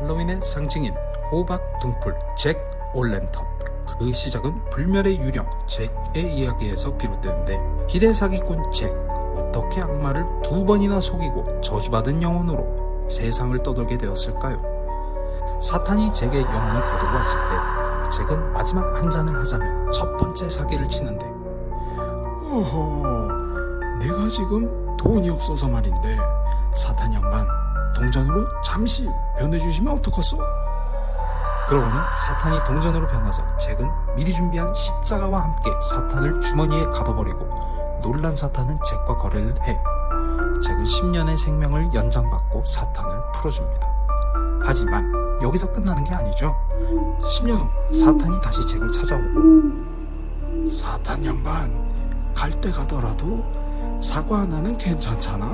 할로윈의 상징인 호박 등불 잭 올랜턴 그 시작은 불멸의 유령 잭의 이야기에서 비롯되는데 희대 사기꾼 잭 어떻게 악마를 두 번이나 속이고 저주받은 영혼으로 세상을 떠돌게 되었을까요? 사탄이 잭의 영혼을 거두고 왔을 때 잭은 마지막 한 잔을 하자며 첫 번째 사기를 치는데 어허 내가 지금 돈이 없어서 말인데 사탄 양반 동전으로 잠시 변해주시면 어떡하소? 그러고는 사탄이 동전으로 변하자 잭은 미리 준비한 십자가와 함께 사탄을 주머니에 가둬버리고 놀란 사탄은 잭과 거래를 해 잭은 10년의 생명을 연장받고 사탄을 풀어줍니다. 하지만 여기서 끝나는 게 아니죠. 10년 후 사탄이 다시 잭을 찾아오고 사탄 양반 갈 때 가더라도 사과 하나는 괜찮잖아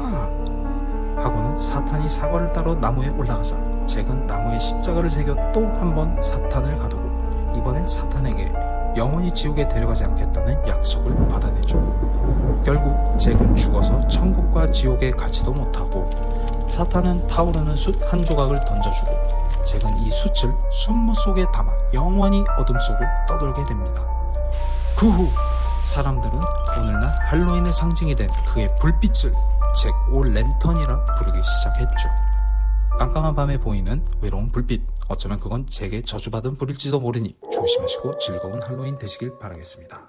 하고는 사탄이 사과를 따러 나무에 올라가자 잭은 나무에 십자가를 새겨 또 한 번 사탄을 가두고 이번엔 사탄에게 영원히 지옥에 데려가지 않겠다는 약속을 받아내죠. 결국 잭은 죽어서 천국과 지옥에 가지도 못하고 사탄은 타오르는 숯 한 조각을 던져주고 잭은 이 숯을 순무 속에 담아 영원히 어둠 속을 떠돌게 됩니다. 그 후 사람들은 오늘날 할로윈의 상징이 된 그의 불빛을 잭 오 랜턴이라 부르기 시작했죠. 깜깜한 밤에 보이는 외로운 불빛. 어쩌면 그건 잭의 저주받은 불일지도 모르니 조심하시고 즐거운 할로윈 되시길 바라겠습니다.